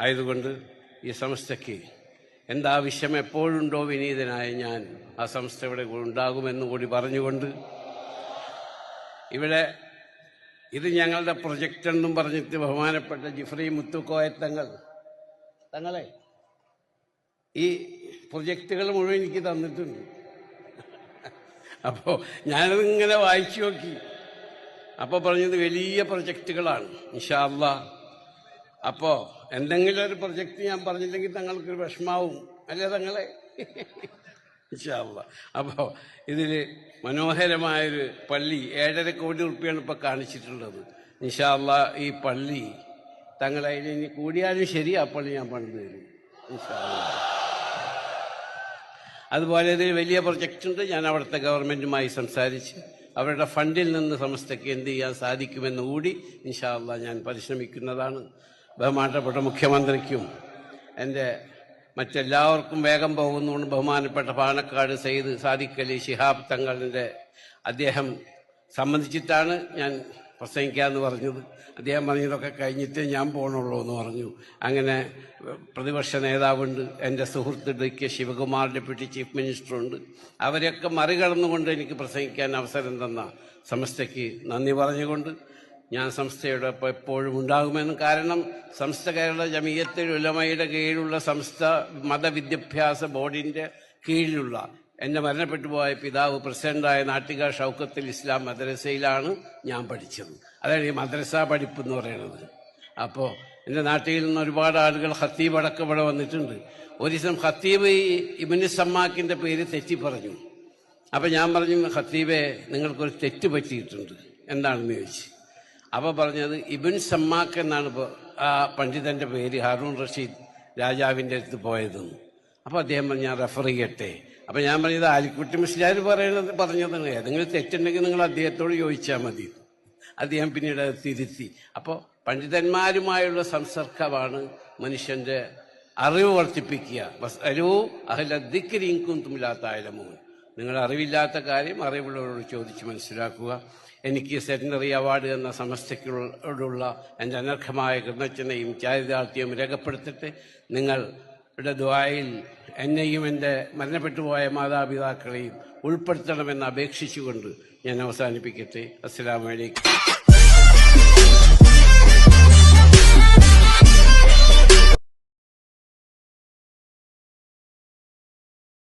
ആയതുകൊണ്ട് ഈ സംസ്ഥയ്ക്ക് എന്താവശ്യം എപ്പോഴുണ്ടോ വിനീതനായ ഞാൻ ആ സംസ്ഥ ഇവിടെ ഉണ്ടാകുമെന്ന് കൂടി പറഞ്ഞുകൊണ്ട് ഇവിടെ ഇത് ഞങ്ങളുടെ പ്രൊജക്റ്റ് എന്നും പറഞ്ഞിട്ട് ബഹുമാനപ്പെട്ട ജിഫ്രി മുത്തുക്കോയത്തങ്ങൾ തങ്ങളെ ഈ പ്രൊജക്റ്റുകൾ മുഴുവൻ എനിക്ക് തന്നിട്ടുണ്ട്. അപ്പോൾ ഞാനതിങ്ങനെ വായിച്ചു നോക്കി. അപ്പോൾ പറഞ്ഞത് വലിയ പ്രൊജക്റ്റുകളാണ്. ഇൻഷാല്ല അപ്പോൾ എന്തെങ്കിലും ഒരു പ്രൊജക്റ്റ് ഞാൻ പറഞ്ഞില്ലെങ്കിൽ തങ്ങൾക്കൊരു വിഷമാവും. അല്ലേ തങ്ങളെ? അപ്പോ ഇതിൽ മനോഹരമായൊരു പള്ളി ഏഴര കോടി ഉറുപ്പിയാണ് ഇപ്പോൾ കാണിച്ചിട്ടുള്ളത്. ഇൻഷാല്ല ഈ പള്ളി തങ്ങളെ ഇനി കൂടിയാലും ശരി ആ പള്ളി ഞാൻ പണിത് തരും. അതുപോലെ ഇതിൽ വലിയ പ്രൊജക്റ്റ് ഉണ്ട്. ഞാൻ അവിടുത്തെ ഗവൺമെന്റുമായി സംസാരിച്ച് അവരുടെ ഫണ്ടിൽ നിന്ന് സമസ്തയ്ക്ക് എന്ത് ചെയ്യാൻ സാധിക്കുമെന്ന് കൂടി ഇൻഷാല്ല ഞാൻ പരിശ്രമിക്കുന്നതാണ്. ബഹുമാനപ്പെട്ട മുഖ്യമന്ത്രിക്കും എന്റെ മറ്റെല്ലാവർക്കും വേഗം പോകുന്നുകൊണ്ട് ബഹുമാനപ്പെട്ട പാണക്കാട് സെയ്ദ് സാദിഖ് അലി ശിഹാബ് തങ്ങളുടെ അദ്ദേഹം സംബന്ധിച്ചിട്ടാണ് ഞാൻ പ്രസംഗിക്കാമെന്ന് പറഞ്ഞത്. അദ്ദേഹം പറഞ്ഞതൊക്കെ കഴിഞ്ഞിട്ട് ഞാൻ പോകണുള്ളൂ എന്ന് പറഞ്ഞു. അങ്ങനെ പ്രതിപക്ഷ നേതാവുണ്ട്. എന്റെ സുഹൃത്ത് D K Shivakumar deputy chief മിനിസ്റ്ററുണ്ട്. അവരെയൊക്കെ മറികടന്നുകൊണ്ട് എനിക്ക് പ്രസംഗിക്കാൻ അവസരം തന്ന സമസ്തയ്ക്ക് നന്ദി പറഞ്ഞുകൊണ്ട് ഞാൻ സംസ്ഥയോടൊപ്പം എപ്പോഴും ഉണ്ടാകുമെന്ന് കാരണം സംസ്ഥ കേരള ജമീയത്തിൽ ഉലമയുടെ കീഴിലുള്ള സംസ്ഥ മതവിദ്യാഭ്യാസ ബോർഡിന്റെ കീഴിലുള്ള എന്റെ മരണപ്പെട്ടു പോയ പിതാവ് പ്രസിഡന്റായ നാട്ടിക ഷൗക്കത്തിൽ ഇസ്ലാം മദ്രസയിലാണ് ഞാൻ പഠിച്ചത്. അതായത് ഈ മദ്രസ പഠിപ്പ് എന്ന് പറയുന്നത്. അപ്പോൾ എന്റെ നാട്ടിൽ നിന്ന് ഒരുപാട് ആളുകൾ ഹത്തീബ് അടക്കം ഇവിടെ വന്നിട്ടുണ്ട്. ഒരു ദിവസം ഹത്തീബ് ഈ ഇബിന് പേര് തെറ്റി പറഞ്ഞു. അപ്പം ഞാൻ പറഞ്ഞു ഹത്തീബെ നിങ്ങൾക്കൊരു തെറ്റ് പറ്റിയിട്ടുണ്ട്. എന്താണെന്ന് ചോദിച്ചു. അപ്പോൾ പറഞ്ഞത് ഇബിൻ സമ്മാക്ക് എന്നാണ് ആ പണ്ഡിതന്റെ പേര് ഹാറൂൺ റഷീദ് രാജാവിന്റെ അടുത്ത് പോയതെന്ന്. അപ്പോൾ അദ്ദേഹം പറഞ്ഞു ഞാൻ റെഫർ ചെയ്യട്ടെ. അപ്പം ഞാൻ പറഞ്ഞത് ആലിക്കുട്ടി മുസ്ലിയാർ പറയുന്നത് പറഞ്ഞതാണ് ഏതെങ്കിലും തെറ്റുണ്ടെങ്കിൽ നിങ്ങൾ അദ്ദേഹത്തോട് ചോദിച്ചാൽ മതി. അദ്ദേഹം പിന്നീട് അത് തിരുത്തി. അപ്പോൾ പണ്ഡിതന്മാരുമായുള്ള സംസർഗമാണ് മനുഷ്യന്റെ അറിവ് വർദ്ധിപ്പിക്കുക. ബസ് അലൂ തുമില്ലാത്ത തുമില്ലാത്തായാലമോ നിങ്ങൾ അറിവില്ലാത്ത കാര്യം അറിവുള്ളവരോട് ചോദിച്ച് മനസ്സിലാക്കുക. എനിക്ക് സെറ്റിനറി അവാർഡ് എന്ന സമസ്തയ്ക്കോടുള്ള എന്റെ അനർഹമായ കൃതജ്ഞതയും ചാരിതാർത്ഥ്യവും രേഖപ്പെടുത്തിട്ട് നിങ്ങളുടെ ദ്വായിൽ എന്നെയും എന്റെ മരണപ്പെട്ടുപോയ മാതാപിതാക്കളെയും ഉൾപ്പെടുത്തണമെന്ന് അപേക്ഷിച്ചുകൊണ്ട് ഞാൻ അവസാനിപ്പിക്കട്ടെ. അസ്സലാമലൈക്കും